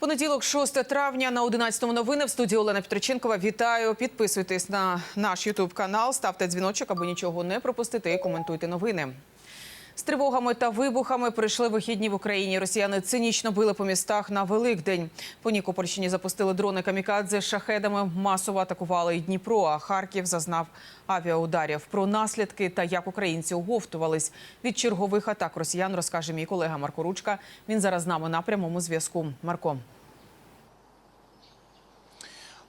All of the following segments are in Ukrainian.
Понеділок, 6 травня на 11 новини в студії Олена Петриченкова. Вітаю. Підписуйтесь на наш Ютуб канал, ставте дзвіночок, аби нічого не пропустити. І коментуйте новини. З тривогами та вибухами прийшли вихідні в Україні. Росіяни цинічно били по містах на Великдень. По Нікопольщині запустили дрони камікадзе з шахедами. Масово атакували і Дніпро. А Харків зазнав авіаударів. Про наслідки та як українці оговтувались від чергових атак росіян, розкаже мій колега Марко Ручка. Він зараз з нами на прямому зв'язку. Марко.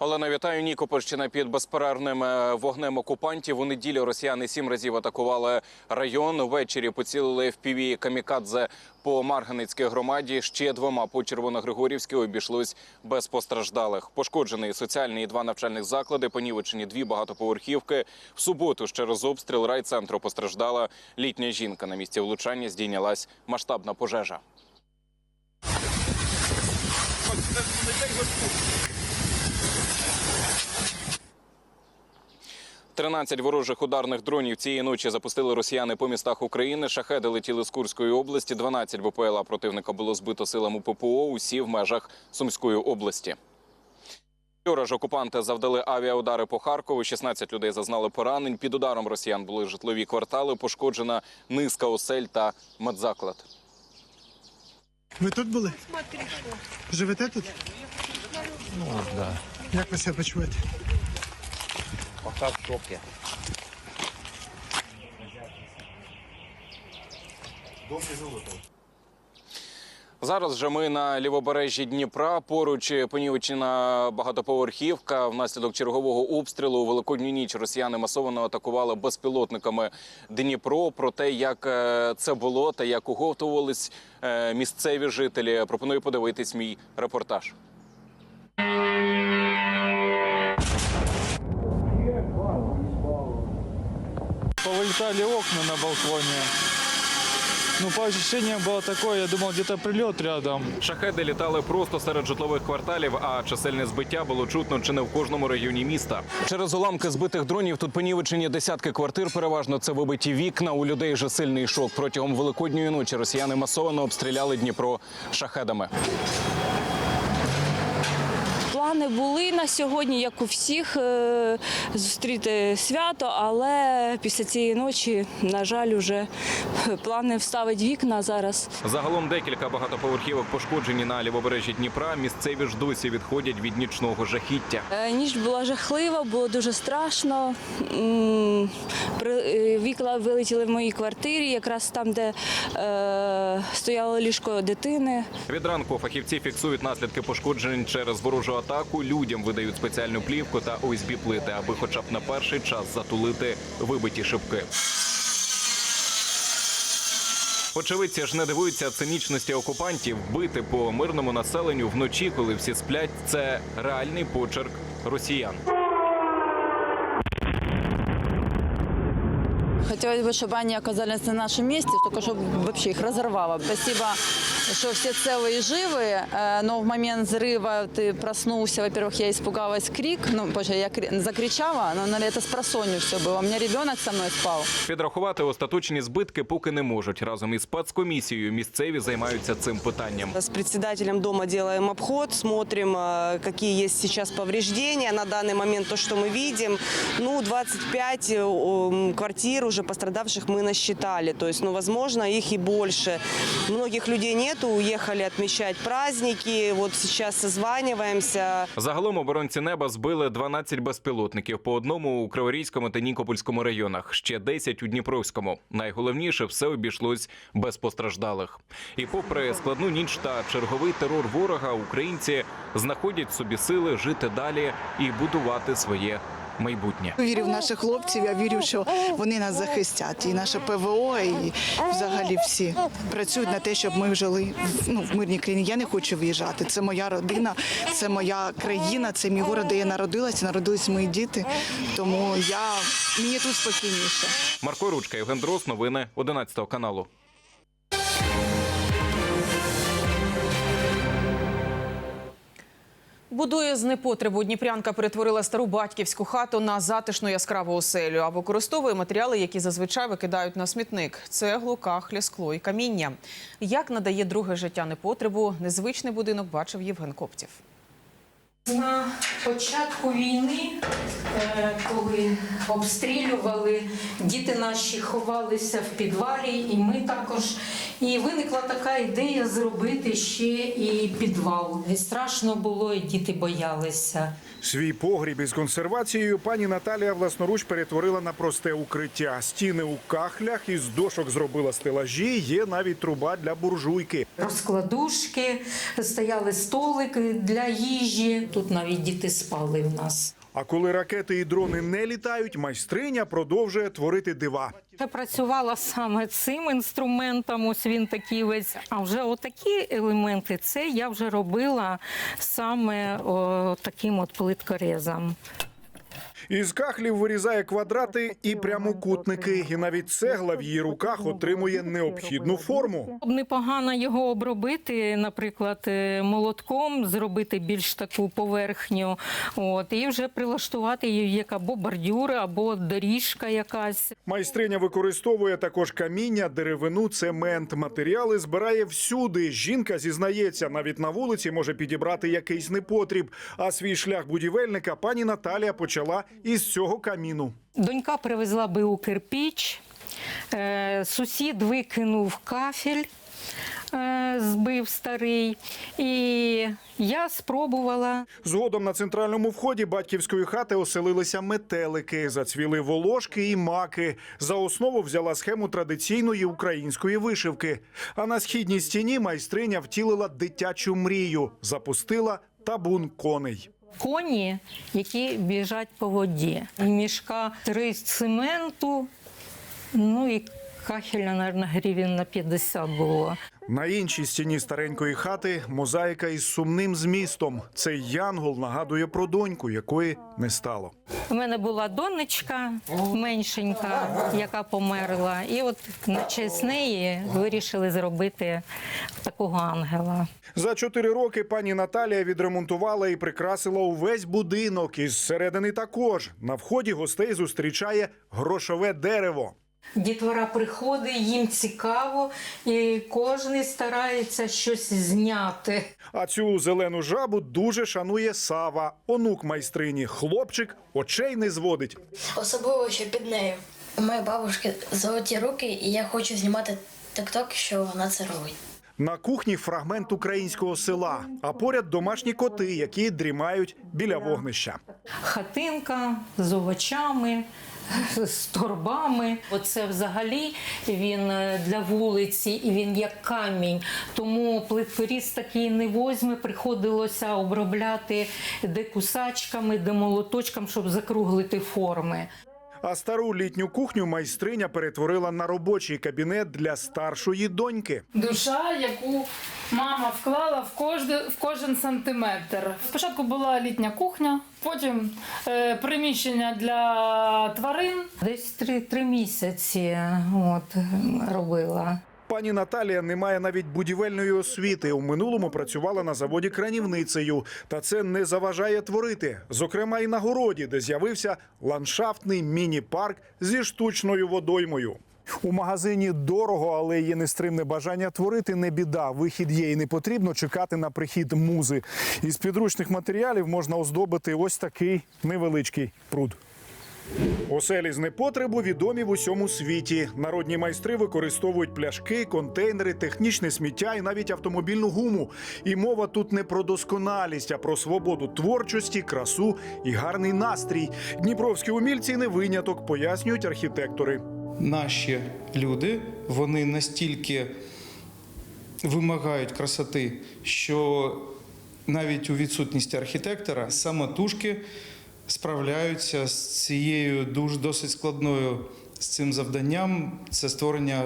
Олена, вітаю. Нікопольщина під безперервним е, вогнем окупантів. У неділю росіяни сім разів атакували район. Ввечері поцілили в піві камікадзе по Марганицькій громаді. Ще двома по Червоногригорівській обійшлось без постраждалих. Пошкоджений соціальний і два навчальних заклади. Понівечені дві багатоповерхівки. В суботу ж через обстріл райцентру постраждала літня жінка. На місці влучання здійнялась масштабна пожежа. 13 ворожих ударних дронів цієї ночі запустили росіяни по містах України. Шахеди летіли з Курської області. 12 БПЛА противника було збито силами ППО. Усі в межах Сумської області. Вчора ж окупанти завдали авіаудари по Харкову. 16 людей зазнали поранень. Під ударом росіян були житлові квартали. Пошкоджена низка осель та медзаклад. Ви тут були? Живете тут? Ну, да. Як ви себе почуваєте? Пока в шоке. Зараз же ми на лівобережжі Дніпра. Поруч понівечена багатоповерхівка. Внаслідок чергового обстрілу у великодню ніч росіяни масово атакували безпілотниками Дніпро. Про те, як е, це було та як уговтувались е, місцеві жителі. Пропоную подивитись мій репортаж. Повылетали окна на балконе. Ну, по ощущениям было такое, я думал, где-то прилет рядом. Шахеди літали просто серед житлових кварталів, а чисельне збиття було чутно чи не в кожному районі міста. Через уламки збитих дронів тут понівечені десятки квартир. Переважно це вибиті вікна. У людей же сильний шок. Протягом великодньої ночі росіяни масово обстріляли Дніпро шахедами. Плани були на сьогодні, як у всіх, е, зустріти свято, але після цієї ночі, на жаль, вже плани вставить вікна зараз. Загалом декілька багатоповерхівок пошкоджені на лівобережжі Дніпра. Місцеві ж досі відходять від нічного жахіття. Е, Ніч була жахлива, було дуже страшно. Е, вилетіли в моїй квартирі, якраз там, де стояло ліжко дитини. Від ранку фахівці фіксують наслідки пошкоджень через ворожу атаку Людям видають спеціальну плівку та ОСБ плити, аби, хоча б на перший час, затулити вибиті шибки. Очевидці ж не дивуються цинічності окупантів. Бити по мирному населенню вночі, коли всі сплять, це реальний почерк росіян. Хотелось бы, чтобы они оказались на нашем месте, только чтобы вообще их разорвало. Спасибо, что все целые и живые, э, но в момент взрыва ты проснулся, во-первых, я испугалась крик, ну, позже я кри- закричала, но, наверное, это с просонью все было. У меня ребенок со мной спал. Підрахувати остаточні збитки поки не можуть. Разом із спецкомісією місцеві займаються цим питанням. С председателем дома делаем обход, смотрим, а, какие есть сейчас повреждения. На данный момент то, что мы видим, ну, 25 э, м, квартир уже пострадавших мы насчитали. То есть, ну, возможно, их и больше. Многих людей нету, уехали отмечать праздники. Вот сейчас созваниваемся. Загалом оборонці неба збили 12 безпілотників по одному у Криворізькому та Нікопольському районах, ще 10 у Дніпровському. Найголовніше все обійшлось без постраждалих. І попри складну ніч та черговий терор ворога, українці знаходять собі сили жити далі і будувати своє майбутнє. Вірю в наших хлопців. Я вірю, що вони нас захистять. І наше ПВО, і взагалі всі працюють на те, щоб ми жили в- ну, в мирній країні. Я не хочу виїжджати. Це моя родина, це моя країна, це мій город, де я народилася, народились мої діти. Тому я мені тут спокійніше. Марко Ручка, Євген Дрос, новини 11 каналу. Будує з непотребу. Дніпрянка перетворила стару батьківську хату на затишну яскраву оселю, а використовує матеріали, які зазвичай викидають на смітник: цеглу, кахлі, скло і каміння. Як надає друге життя непотребу, незвичний будинок бачив Євген Коптів. На початку війни, е, коли обстрілювали, діти наші ховалися в підвалі, і ми також. І виникла така ідея зробити ще і підвал. І страшно було, і діти боялися. Свій погріб із консервацією пані Наталія власноруч перетворила на просте укриття. Стіни у кахлях із дошок зробила стелажі. Є навіть труба для буржуйки. Розкладушки, стояли столики для їжі. Тут навіть діти спали в нас. А коли ракети і дрони не літають, майстриня продовжує творити дива. Я працювала саме цим інструментом, ось він такий весь. А вже отакі елементи, це я вже робила саме о, таким от плиткорезом. Із кахлів вирізає квадрати і прямокутники. І навіть цегла в її руках отримує необхідну форму. Непогано його обробити, наприклад, е, молотком, зробити більш таку поверхню, от, і вже прилаштувати її як або бордюри, або доріжка якась. Майстриня використовує також каміння, деревину, цемент. Матеріали збирає всюди. Жінка зізнається, навіть на вулиці може підібрати якийсь непотріб. А свій шлях будівельника пані Наталія почала із цього каміну. Донька привезла биву кирпіч, е, сусід викинув кафель, е, збив старий, і я спробувала. Згодом на центральному вході батьківської хати оселилися метелики, зацвіли волошки і маки. За основу взяла схему традиційної української вишивки. А на східній стіні майстриня втілила дитячу мрію, запустила табун коней. Коні, які біжать по воді. Мішка три цементу, ну і кахеля, мабуть, гривень на 50 було. На іншій стіні старенької хати мозаїка із сумним змістом. Цей янгол нагадує про доньку, якої не стало. У мене була донечка меншенька, яка померла, і от на честь неї вирішили зробити такого ангела. За чотири роки пані Наталія відремонтувала і прикрасила увесь будинок. Із середини також на вході гостей зустрічає грошове дерево. Дітвора приходить, їм цікаво, і кожен старається щось зняти. А цю зелену жабу дуже шанує Сава, онук майстрині. Хлопчик очей не зводить. Особливо, що під нею. У моєї бабушки золоті руки, і я хочу знімати тик-ток, що вона це робить. На кухні фрагмент українського села, а поряд домашні коти, які дрімають біля вогнища. Хатинка з овочами. З торбами, оце взагалі він е, для вулиці і він як камінь. Тому плитворіз такий не возьме. Приходилося обробляти де кусачками, де молоточком, щоб закруглити форми. А стару літню кухню майстриня перетворила на робочий кабінет для старшої доньки. душа, яку мама вклала в кожен, в кожен сантиметр. Спочатку була літня кухня, потім е, приміщення для тварин. Десь три, три місяці от, робила. Пані Наталія не має навіть будівельної освіти. У минулому працювала на заводі кранівницею, та це не заважає творити. Зокрема, і на городі, де з'явився ландшафтний міні-парк зі штучною водоймою. У магазині дорого, але є нестримне бажання творити не біда. Вихід є і не потрібно чекати на прихід музи. Із підручних матеріалів можна оздобити ось такий невеличкий пруд. Оселі з непотребу відомі в усьому світі. Народні майстри використовують пляшки, контейнери, технічне сміття і навіть автомобільну гуму. І мова тут не про досконалість, а про свободу творчості, красу і гарний настрій. Дніпровські умільці не виняток, пояснюють архітектори. наші люди вони настільки вимагають красоти, що навіть у відсутності архітектора самотужки справляються з цією дуже досить складною з цим завданням це створення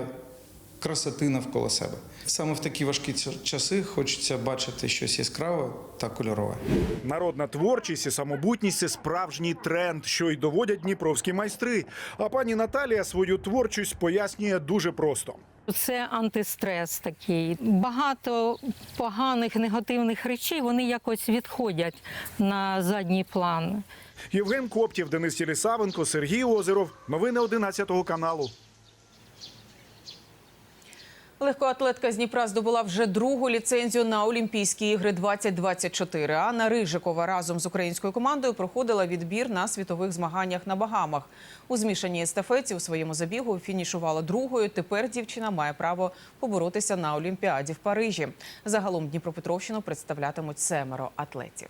красоти навколо себе. Саме в такі важкі часи хочеться бачити щось яскраве та кольорове. Народна творчість і самобутність це справжній тренд, що й доводять дніпровські майстри. А пані Наталія свою творчість пояснює дуже просто. Це антистрес такий. Багато поганих негативних речей вони якось відходять на задній план. Євген Коптів, Денис Єлісавенко, Сергій Озеров. Новини 11 каналу. Легкоатлетка з Дніпра здобула вже другу ліцензію на Олімпійські ігри 2024. Анна Рижикова разом з українською командою проходила відбір на світових змаганнях на Багамах. У змішаній естафеті у своєму забігу фінішувала другою. Тепер дівчина має право поборотися на Олімпіаді в Парижі. Загалом Дніпропетровщину представлятимуть семеро атлетів.